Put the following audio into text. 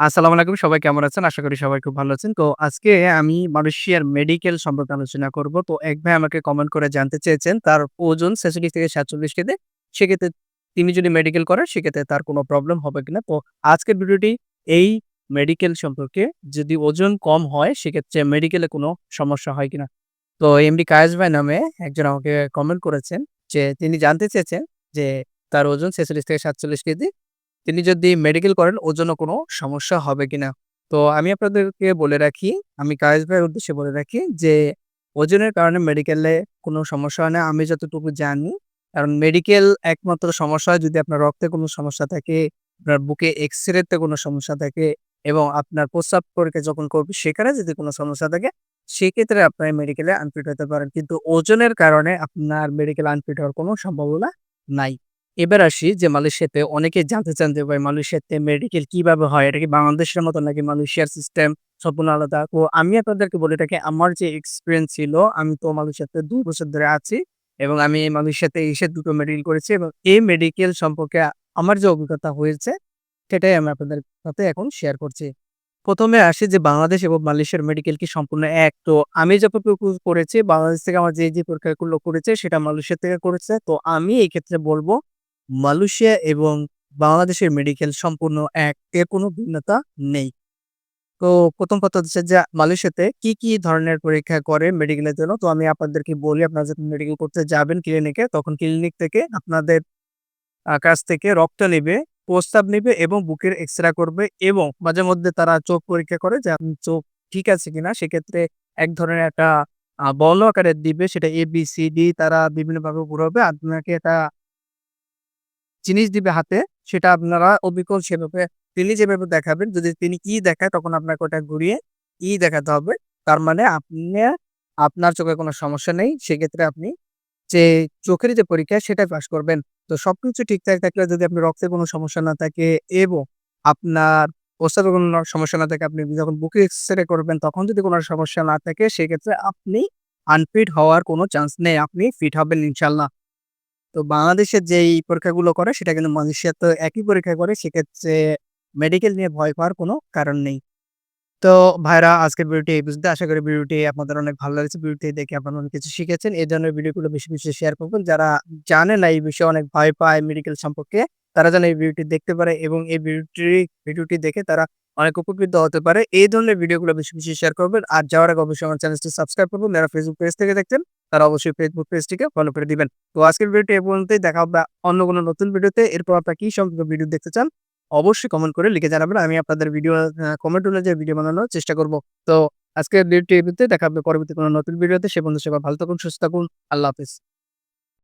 আসসালামু আলাইকুম। সবাই কেমন আছেন? আশা করি সবাই খুব ভালো আছেন। তো আজকে আমি মালয়েশিয়ার মেডিকেল সম্পর্কে আলোচনা করব। তো এক ভাই আমাকে কমেন্ট করে জানতে চেয়েছেন, তার ওজন ৪৬ থেকে ৪৭ কেজি। সেক্ষেত্রে তিনি যদি মেডিকেল করেন, সেক্ষেত্রে তার কোনো প্রবলেম হবে কিনা? তো আজকের ভিডিওটি এই মেডিকেল সম্পর্কে যদি ওজন কম হয়, সেক্ষেত্রে মেডিকেলে কোনো সমস্যা হয় কিনা? তো এমডি কায়েস ভাই নামে একজন আমাকে কমেন্ট করেছেন যে তিনি জানতে চেয়েছেন যে তার ওজন ৪৬ থেকে ৪৭ কেজি। তিনি যদি মেডিকেল করেন ওর জন্য কোনো সমস্যা হবে কিনা? তো আমি আপনাদেরকে বলে রাখি, আমি কায়েস ভাইয়ের উদ্দেশ্যে বলে রাখি যে ওজনের কারণে মেডিকেলে কোনো সমস্যা হয় না আমি যতটুকু জানি। কারণ মেডিকেল একমাত্র সমস্যা হয় যদি আপনার রক্তে কোনো সমস্যা থাকে, আপনার বুকে এক্স-রে তে কোনো সমস্যা থাকে এবং আপনার প্রস্রাব পরীক্ষা যখন করবে সেখানে যদি কোনো সমস্যা থাকে, সেক্ষেত্রে আপনার মেডিকেলে আনফিট হতে পারেন। কিন্তু ওজনের কারণে আপনার মেডিকেল আনফিট হওয়ার কোনো সম্ভাবনা নাই। এবার আসি যে মালয়েশিয়াতে অনেকে জানতে চান যে ভাই মালয়েশিয়াতে মেডিকেল কীভাবে হয়? এটা কি বাংলাদেশের মতো নাকি মালয়েশিয়ার সিস্টেম সম্পূর্ণ আলাদা? তো আমি আপনাদেরকে বলে রাখি আমার যে এক্সপেরিয়েন্স ছিল আমি তো মালয়েশিয়াতে ২ বছর ধরে আছি এবং আমি এই মালয়েশিয়াতে এসে দুটো মেডিকেল করেছি এবং এই মেডিকেল সম্পর্কে আমার যে অভিজ্ঞতা হয়েছে সেটাই আমি আপনাদের সাথে এখন শেয়ার করছি। প্রথমে আসি যে বাংলাদেশ এবং মালয়েশিয়ার মেডিকেল কি সম্পূর্ণ এক? তো আমি যতটুকু করেছি বাংলাদেশ থেকে আমার যে, যে পরীক্ষাগুলো করেছে সেটা মালয়েশিয়া থেকে করেছে। তো আমি এই ক্ষেত্রে বলব মালয়েশিয়া এবং বাংলাদেশের মেডিকেল সম্পূর্ণ এক। এর কোনো ভিন্নতা নেই। তো ১ম কথা হচ্ছে যে মালয়েশিয়াতে কি, কি ধরনের পরীক্ষা করে মেডিকেলের জন্য? তো আমি আপনাদেরকে বলি আপনারা যখন মেডিকেল করতে যাবেন ক্লিনিকে তখন ক্লিনিক থেকে আপনাদের কাছ থেকে রক্ত নেবে প্রস্তাব নেবে এবং বুকের এক্স-রে করবে এবং মাঝে মধ্যে তারা চোখ পরীক্ষা করে যে আপনি চোখ ঠিক আছে কিনা? সেক্ষেত্রে এক ধরনের একটা বর্ণ আকারে দিবে সেটা এ-বি-সি-ডি তারা বিভিন্নভাবে ঘুরাবে। আপনাকে একটা জিনিস দিবে হাতে, সেটা আপনারা অবিকল সেভাবে তিনি যেভাবে দেখাবেন, যদি তিনি ই দেখায় তখন আপনাকে ওটা ঘুরিয়ে ই দেখাতে হবে। তার মানে আপনি আপনার চোখে কোনো সমস্যা নেই। সেক্ষেত্রে আপনি যে চোখের যে পরীক্ষা সেটাই পাস করবেন। তো সবকিছু ঠিকঠাক থাকলে যদি আপনি রক্তের কোনো সমস্যা না থাকে এবং আপনার প্রস্রাবের কোনো সমস্যা না থাকে, আপনি যখন বুকে এক্স-রে করবেন তখন যদি কোনো সমস্যা না থাকে সেক্ষেত্রে আপনি আনফিট হওয়ার কোনো চান্স নেই। আপনি ফিট হবেন ইনশাআল্লাহ। তো বাংলাদেশের যেই পরীক্ষাগুলো করে সেটা কিন্তু মালয়েশিয়া তো একই পরীক্ষা করে। সেক্ষেত্রে মেডিকেল নিয়ে ভয় পাওয়ার কোনো কারণ নেই। তো ভাইরা আজকের ভিডিওটি এই পর্যন্ত। আশা করি ভিডিওটি আপনাদের অনেক ভালো লাগছে ভিডিওটি দেখে আপনারা অনেক কিছু শিখেছেন। এই ধরনের ভিডিওগুলো বেশি, বেশি শেয়ার করবেন। যারা জানে না এই বিষয়ে অনেক ভয় পায় মেডিকেল সম্পর্কে, তারা যেন এই ভিডিওটি দেখতে পারে এবং এই ভিডিওটি ভিডিওটি দেখে তারা অনেক উপকৃত হতে পারে। এই ধরনের ভিডিওগুলো বেশি, বেশি শেয়ার করবেন। আর যাওয়ার আগে অবশ্যই আমার চ্যানেলটি সাবস্ক্রাইব করবেন। যারা ফেসবুক পেজ থেকে দেখছেন তারা অবশ্যই ফেসবুক পেজটিকে ফলো করে দিবেন। তো আজকের ভিডিওটি এ পর্যন্তই। দেখা হবে অন্য কোনো নতুন ভিডিওতে। এরপর আপনারা কি সম্পর্কে ভিডিও দেখতে চান অবশ্যই কমেন্ট করে লিখে জানাবেন। আমি আপনাদের ভিডিও কমেন্ট অনুযায়ী ভিডিও বানানোর চেষ্টা করব। তো আজকের ভিডিওটি। দেখা হবে পরবর্তী কোনো নতুন ভিডিওতে। সে বন্ধু সবাই ভালো থাকুন, সুস্থ থাকুন। আল্লাহ হাফেজ।